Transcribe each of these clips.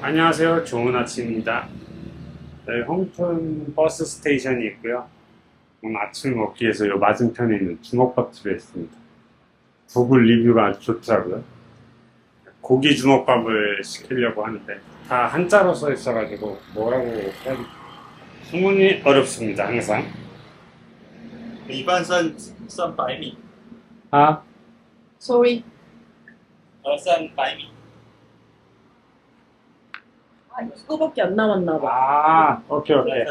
안녕하세요. 좋은 아침입니다. 저희 홍천 버스 스테이션이 있고요. 오늘 아침 먹기 위해서 요 맞은편에 있는 주먹밥집에 있습니다. 구글 리뷰가 아주 좋더라고요. 고기 주먹밥을 시키려고 하는데 다 한자로 써 있어가지고 뭐라고 해야 되지? 주문이 어렵습니다. 항상. 米饭剩剩百米， 아, Sorry. 呃，剩百米。 그거밖에 안 남았나 봐. 아, 오케이, 오케이.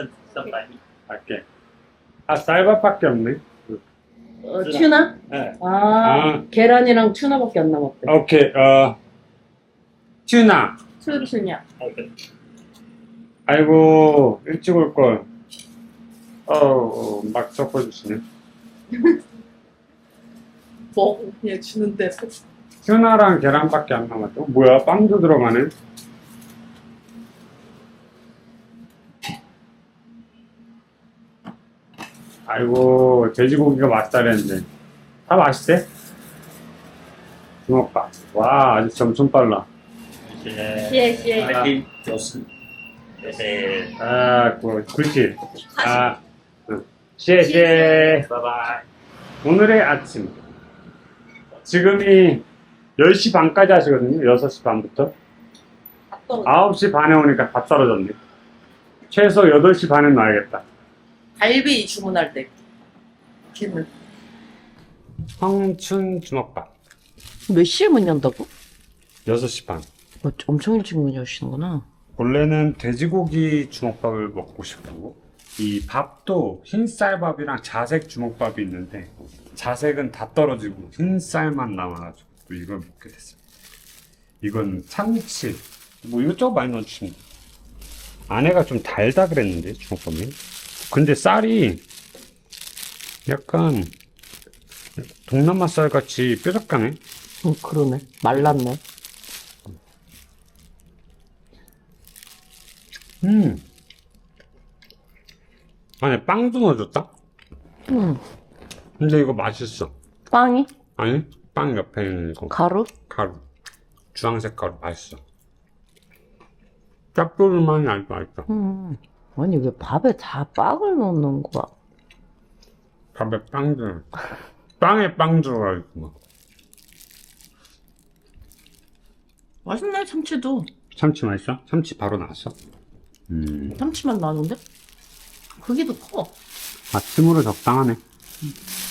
갈게. 아, 쌀밥밖에 없네. 어, 튜나? 네. 아, 아. 계란이랑 튜나밖에 안 남았대. 오케이, 어, 튜나. 튜냐? 아이고, 일찍 올걸. 어우, 막 섞어주시네. 뭐? 얘 주는데. 튜나랑 계란밖에 안 남았다. 뭐야, 빵도 들어가네. 아이고 돼지고기가 맛있다 그랬는데. 다 맛있대? 주먹밥. 와 아주 점점 빨라. 谢谢。I think those 아 그, 그렇지. 아 시에시에. 바이바이. 오늘의 아침. 지금이 10시 반까지 하시거든요. 6시 반부터. 9시 반에 오니까 밥 사라졌네. 최소 8시 반에 놔야겠다. 갈비 주문할 때. 걔는. 황춘 주먹밥. 몇 시에 문 연다고? 6시 반. 어, 엄청 일찍 문 여시는구나. 원래는 돼지고기 주먹밥을 먹고 싶고, 이 밥도 흰쌀밥이랑 자색 주먹밥이 있는데, 자색은 다 떨어지고 흰쌀만 남아가지고 또 이걸 먹게 됐습니다. 이건 참치, 뭐 이것저것 많이 넣어주시면 돼요. 아내가 좀 달다 그랬는데, 주먹밥이. 근데 쌀이 약간 동남아 쌀 같이 뾰족하네. 응, 그러네. 말랐네. 음. 안에 빵도 넣어줬다? 응. 근데 이거 맛있어. 빵이? 아니, 빵 옆에 있는 거. 가루? 가루. 주황색 가루 맛있어. 짭조름하니 아주 맛있어. 응. 아니, 왜 밥에 다 빵을 넣는 거야? 밥에 빵 들어. 빵에 빵 들어가지고 막. 맛있네, 참치도. 참치 맛있어? 참치 바로 나왔어? 음. 참치만 나는데? 크기도 커. 아침으로 적당하네.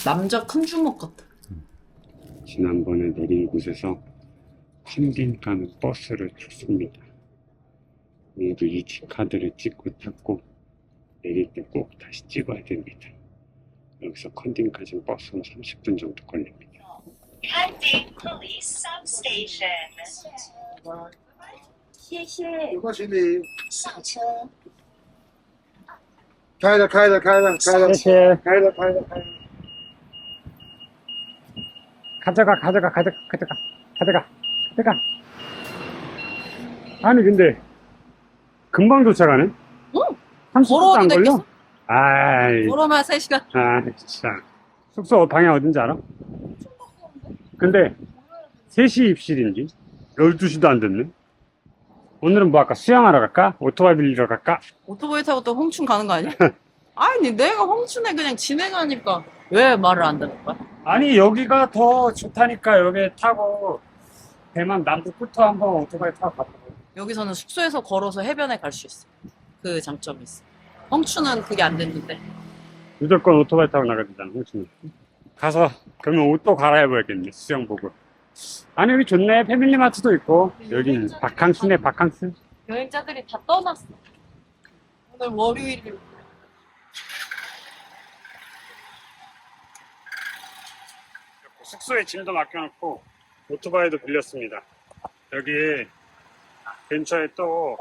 남자 큰 주먹 같아. 지난번에 내린 곳에서 컨딘 가는 버스를 탔습니다. 오늘도 이 카드를 찍고 탔고 내릴 때 꼭 다시 찍어야 됩니다. 여기서 컨딘까지 버스는 30분 정도 걸립니다. Pending Police Substation. 谢谢。有个行李，小车。开的开的开的开的，谢开的开的开的。 가져가 가져가 가져가 가져가 가져가 가져가 아니 근데 금방 도착하네? 응. 30분도 걸어와도 안 걸려? 됐겠어? 아이 걸어만 3시간. 아 진짜 숙소 방향 어딘지 알아? 근데 3시 입실인지 12시도 안 됐네 오늘은 뭐 할까? 수영하러 갈까? 오토바이 빌리러 갈까? 오토바이 타고 또 홍춘 가는 거 아니야? 아니, 내가 홍춘에 그냥 진행하니까 왜 말을 안 듣는 거야? 아니 여기가 더 좋다니까 여기 타고 대만 남북부터 한번 오토바이 타고 가보고 여기서는 숙소에서 걸어서 해변에 갈 수 있어. 그 장점이 있어. 홍춘은 그게 안 됐는데. 무조건 오토바이 타고 나가야 되잖아, 홍수는. 가서, 그러면 옷도 갈아입어야겠네, 수영복을. 아니, 여기 좋네. 패밀리마트도 있고. 여기는 바캉스네, 바캉스. 여행자들이 다 떠났어. 오늘 월요일. 숙소에 짐도 맡겨놓고, 오토바이도 빌렸습니다. 여기 근처에 또,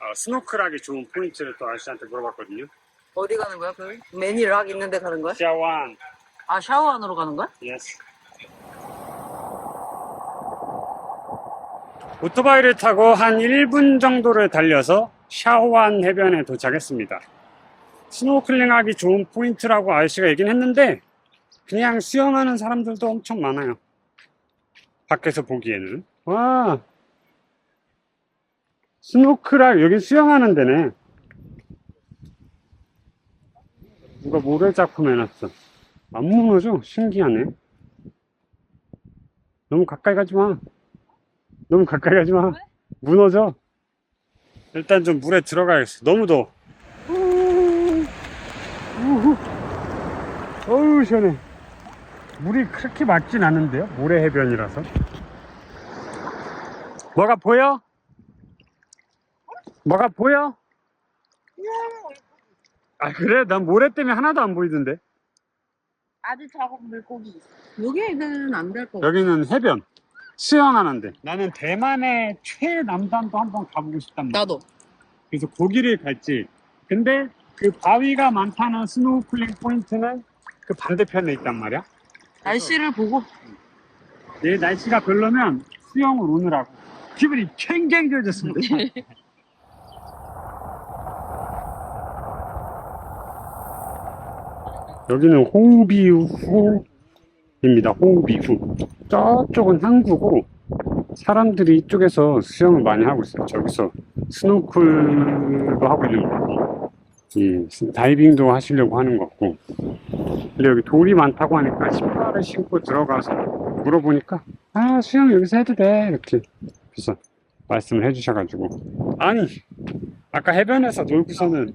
어, 스노클하기 좋은 포인트를 또 아저씨한테 물어봤거든요. 어디 가는 거야, 그? 매니락 있는데 가는 거야? 샤완, 아, 샤워 안으로 가는 거야? 예스. 오토바이를 타고 한 1분 정도를 달려서 샤오완 해변에 도착했습니다. 스노클링 하기 좋은 포인트라고 아저씨가 얘기는 했는데 그냥 수영하는 사람들도 엄청 많아요. 밖에서 보기에는. 와. 스노크랑 여기 수영하는 데네. 누가 모래 작품 해놨어. 안 무너져? 신기하네. 너무 가까이 가지 마. 너무 가까이 가지 마. 무너져. 일단 좀 물에 들어가야겠어. 너무 더워. 어우, 시원해. 물이 그렇게 맑진 않은데요? 모래 해변이라서. 뭐가 보여? 뭐가 보여? 아, 그래? 난 모래 때문에 하나도 안 보이던데. 아주 작은 물고기 있어. 여기는 안 될 거 같아. 여기는 해변. 수영하는데. 나는 대만의 최남단도 한번 가보고 싶단 말이야. 나도. 그래서 거기를 갈지. 근데 그 바위가 많다는 스노우클링 포인트는 그 반대편에 있단 말이야. 날씨를 보고 내일 날씨가 별로면 수영을 오느라고. 기분이 굉장히 좋아졌습니다. 여기는 호우비후입니다. 호우비후. 저쪽은 항구고 사람들이 이쪽에서 수영을 많이 하고 있어요. 저기서 스노클도 하고 있는 거고, 이 다이빙도 하시려고 하는 것 같고. 근데 여기 돌이 많다고 하니까 신발을 신고 들어가서 물어보니까 아 수영 여기서 해도 돼 이렇게 그래서 말씀을 해주셔가지고 아니 아까 해변에서 놀고서는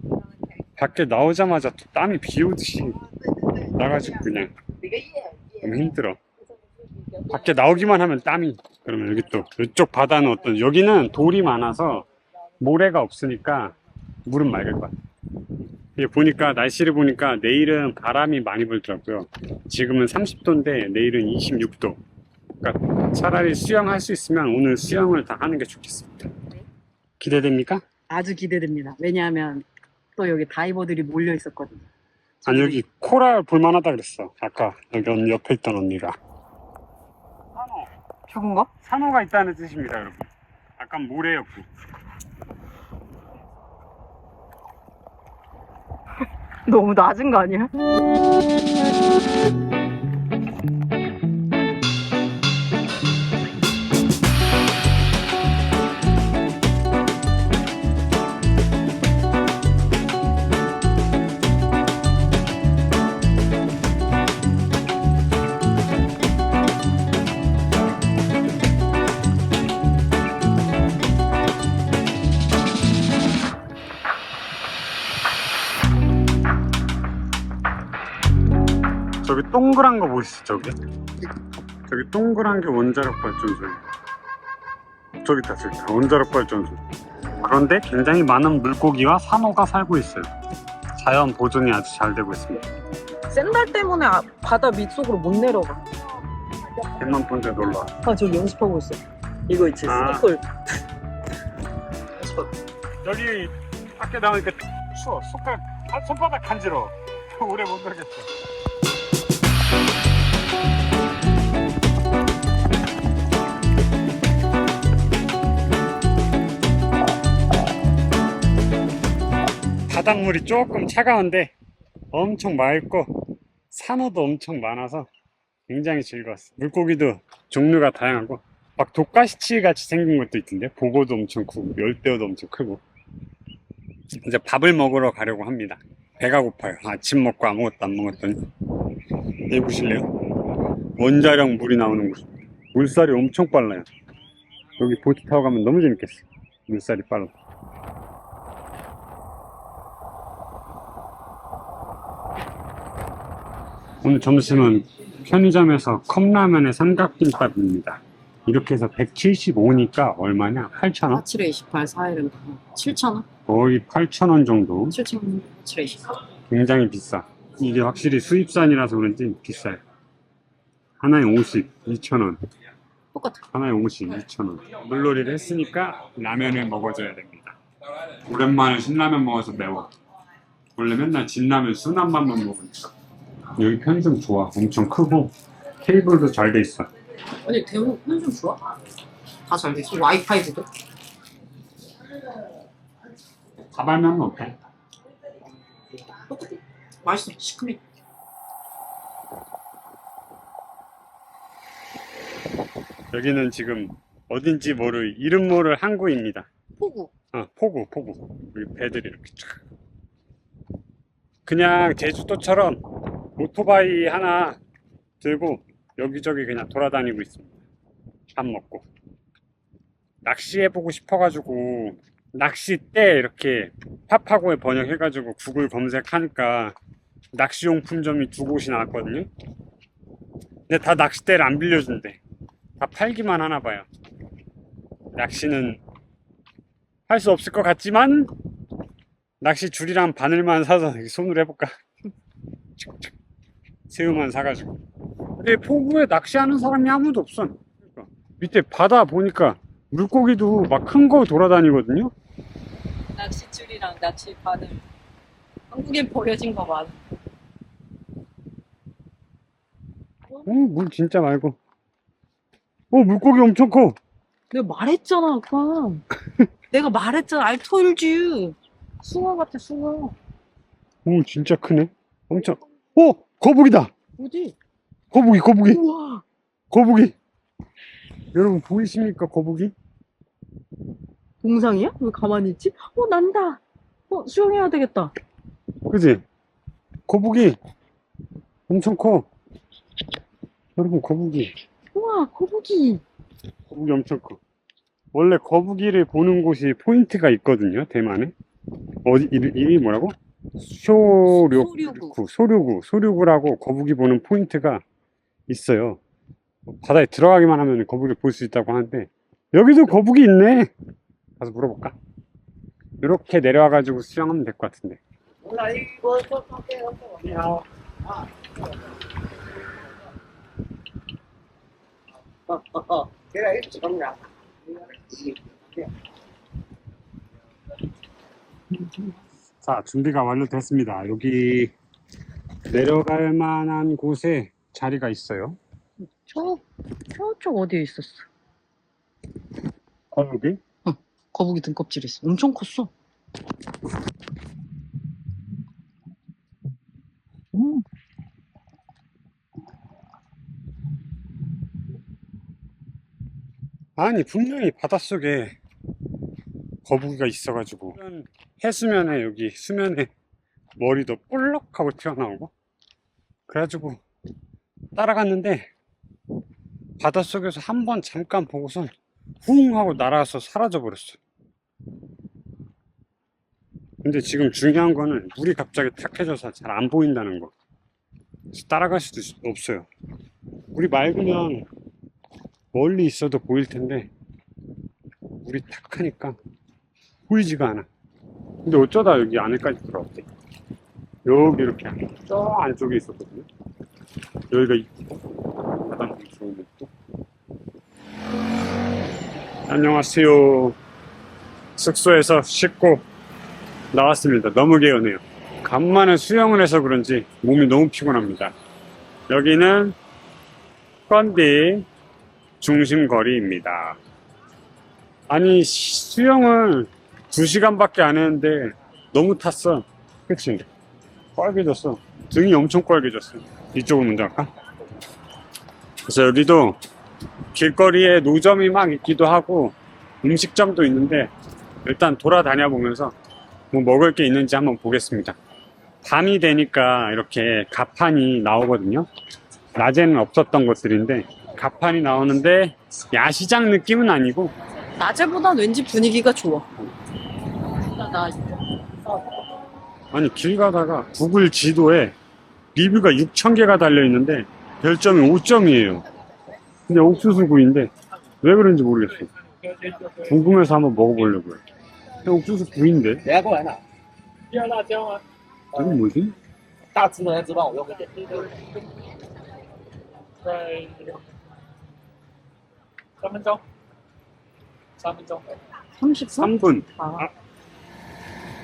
밖에 나오자마자 또 땀이 비 오듯이 나가지고 그냥. 너무 힘들어. 밖에 나오기만 하면 땀이. 그러면 여기 또 이쪽 바다는 어떤 여기는 돌이 많아서 모래가 없으니까 물은 맑을 거야. 이게 보니까 날씨를 보니까 내일은 바람이 많이 불더라고요. 지금은 30도인데 내일은 26도. 그러니까 차라리 수영할 수 있으면 오늘 수영을 다 하는 게 좋겠습니다. 기대됩니까? 아주 기대됩니다. 왜냐하면 또 여기 다이버들이 몰려 있었거든요. 아니 여기 코랄 볼만하다 그랬어. 아까 여기 언니 옆에 있던 언니가. 산호. 저건가? 산호가 있다는 뜻입니다 여러분. 약간 모래였고. 너무 낮은 거 아니야? 동그란 거 보이시죠 저기? 저기 동그란 게 원자력 발전소예요 저기 있다 저기 있다 원자력 발전소 그런데 굉장히 많은 물고기와 산호가 살고 있어요 자연 보존이 아주 잘 되고 있습니다 샌달 때문에 아- 바다 밑속으로 못 내려가. 100만 폰대 놀러와 아, 저기 연습하고 있어. 이거 있지, 아. 스노클. 여기 밖에 나오니까 추워 손가락, 아, 손바닥 간지러워 오래 못 놀겠어 바닷물이 조금 차가운데 엄청 맑고 산호도 엄청 많아서 굉장히 즐거웠어 물고기도 종류가 다양하고 막 독가시치 같이 생긴 것도 있던데 보고도 엄청 크고 열대어도 엄청 크고 이제 밥을 먹으러 가려고 합니다. 배가 고파요. 아침 먹고 아무것도 안 먹었더니. 여기 보실래요? 원자력 물이 나오는 곳. 물살이 엄청 빨라요. 여기 보트 타고 가면 너무 재밌겠어 물살이 빨라 오늘 점심은 편의점에서 컵라면에 삼각김밥입니다 이렇게 해서 175니까 얼마냐? 8,000원? 7에 28, 4일은 7,000원? 거의 8,000원 정도 7,000원, 7에 28. 굉장히 비싸 이게 확실히 수입산이라서 그런지 비싸요 하나에 50, 2,000원 똑같아. 하나에 50, 2,000원 물놀이를 했으니까 라면을 먹어줘야 됩니다 오랜만에 신라면 먹어서 매워 원래 맨날 진라면 순한맛만 먹으니까 여기 편의점 좋아 엄청 크고 테이블도 잘 돼 있어 아니, 대목 편좀 좋아? 다 잘 돼 있어. 와이파이도 돼. 가발면 어때? 똑같아. 맛있어. 시큼해. 여기는 지금 어딘지 모를 이름 모를 항구입니다 포구. 어, 포구, 포구. 여기 배들이 이렇게 쫙. 그냥 제주도처럼 오토바이 하나 들고 여기저기 그냥 돌아다니고 있습니다. 밥 먹고. 낚시해보고 싶어가지고, 낚싯대 이렇게 파파고에 번역해가지고 구글 검색하니까 낚시용품점이 두 곳이 나왔거든요. 근데 다 낚싯대를 안 빌려준대. 다 팔기만 하나 봐요. 낚시는 할 수 없을 것 같지만 낚시 줄이랑 바늘만 사서 손으로 해볼까? 새우만 사가지고. 근데 포구에 낚시하는 사람이 아무도 없어. 그러니까 밑에 바다 보니까 물고기도 막 큰 거 돌아다니거든요. 낚시줄이랑 낚시 바늘. 한국엔 버려진 거 많아. 어, 물 진짜 맑고. 어, 물고기 엄청 커. 내가 말했잖아, 아까. 내가 말했잖아, 알토일즈. 숭어 같아, 숭어. 오, 진짜 크네. 엄청. 어, 거북이다. 어디? 거북이, 거북이, 우와. 거북이. 여러분 보이십니까, 거북이? 동상이야? 왜 가만히 있지? 어, 난다. 어, 수영해야 되겠다. 그지? 거북이 엄청 커. 여러분 거북이, 우와, 거북이. 거북이 엄청 커. 원래 거북이를 보는 곳이 포인트가 있거든요, 대만에. 어디 이름- 이름이 뭐라고? 소류구. 소류구, 소류구라고 거북이 보는 포인트가 있어요. 바다에 들어가기만 하면 거북이를 볼 수 있다고 하는데 여기도 거북이 있네. 가서 물어볼까? 이렇게 내려와 가지고 수영하면 될 것 같은데. 자, 준비가 완료됐습니다. 여기 내려갈 만한 곳에 자리가 있어요. 저, 저쪽 어디에 있었어? 거북이? 거북이 등껍질 있어. 엄청 컸어. 음. 아니, 분명히 바닷속에 거북이가 있어가지고 해수면에 여기 수면에 머리도 볼록 하고 튀어나오고 그래가지고 따라갔는데 바닷속에서 한 번 잠깐 보고선 후웅 하고 날아서 사라져 버렸어. 근데 지금 중요한 거는 물이 갑자기 탁해져서 잘 안 보인다는 거. 따라갈 수도 있- 없어요. 물이 맑으면 멀리 있어도 보일 텐데 물이 탁하니까 보이지가 않아. 근데 어쩌다 여기 안에까지 들어왔지? 여기 이렇게 저 안쪽에 있었거든요. 여기가 있고 바닷물 좋은 곳도. 안녕하세요. 숙소에서 씻고 나왔습니다. 너무 개운해요. 간만에 수영을 해서 그런지 몸이 너무 피곤합니다. 여기는 건디 중심거리입니다. 아니 시- 수영을 2시간밖에 안 했는데 너무 탔어. 그치? 빨개졌어. 등이 엄청 빨개졌어. 이쪽으로 먼저 갈까? 그래서 여기도 길거리에 노점이 막 있기도 하고 음식점도 있는데 일단 돌아다녀 보면서 뭐 먹을 게 있는지 한번 보겠습니다. 밤이 되니까 이렇게 가판이 나오거든요. 낮에는 없었던 것들인데 가판이 나오는데 야시장 느낌은 아니고 낮에보단 왠지 분위기가 좋아. 나, 아니 길 가다가 구글 지도에 리뷰가 6,000개가 달려 있는데 별점이 5점이에요. 근데 옥수수구이인데 왜 그런지 모르겠어. 궁금해서 한번 먹어보려고요. 근데 옥수수 구이인데 等下过来拿，要辣椒吗？ 이건 뭐지? 大只的那只帮我用一点。在三分钟，三分钟。 33? 3분. 아,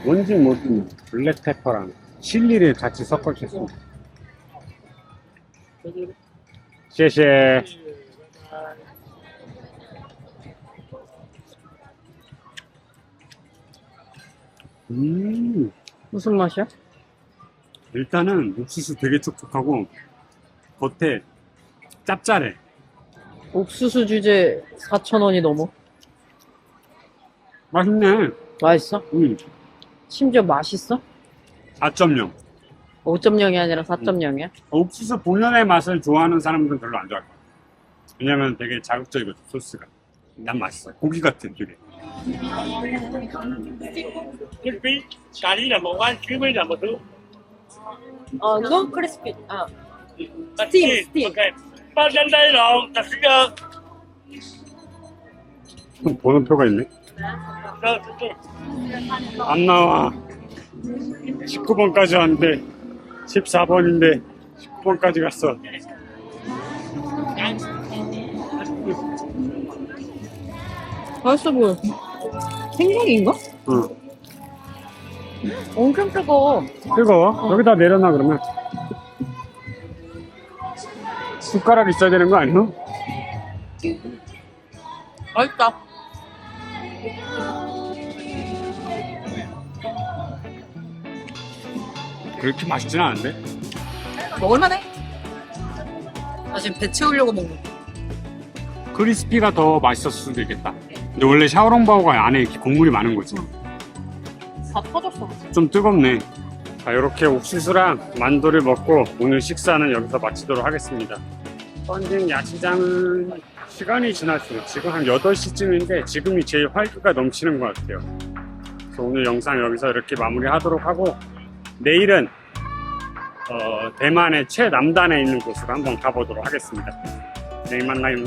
뭔지 모르는 블랙페퍼랑 칠리를 같이 섞어주셨습니다. 谢谢. 음, 무슨 맛이야? 일단은 옥수수 되게 촉촉하고 겉에 짭짤해. 옥수수 주제 4,000원이 넘어. 맛있네. 맛있어? 음, 심지어 맛있어? 4.0. 5.0이 아니라 4.0이야? 옥수수 본연의 맛을 좋아하는 사람들은 별로 안 좋아할 거야. 왜냐면 되게 자극적이거든, 소스가. 난 맛있어. 고기 같은 되게. Thứ. 어, no crispy. 아, Steam, steam. Ok. Sự cơ. 번호표가 있네. 안 나와. 19번까지 왔는데, 14번인데, 19번까지 갔어. 맛있어 보여. 생각인가? 응. 엄청 뜨거워. 뜨거워? 여기다 내려놔, 그러면. 숟가락 있어야 되는 거 아니야? 맛있다. 그렇게 맛있진 않은데? 먹을만해. 나 지금 배 채우려고 먹는 거. 크리스피가 더 맛있었을 수도 있겠다. 근데 원래 샤오롱바오가 안에 이렇게 국물이 많은 거지. 다 터졌어. 좀 뜨겁네. 자, 이렇게 옥수수랑 만두를 먹고 오늘 식사는 여기서 마치도록 하겠습니다. 펀딩 야시장은 시간이 지났어요. 지금 한 8시쯤인데 지금이 제일 활기가 넘치는 것 같아요. 그래서 오늘 영상 여기서 이렇게 마무리하도록 하고 내일은 어, 대만의 최남단에 있는 곳으로 한번 가보도록 하겠습니다. 내일 만나요.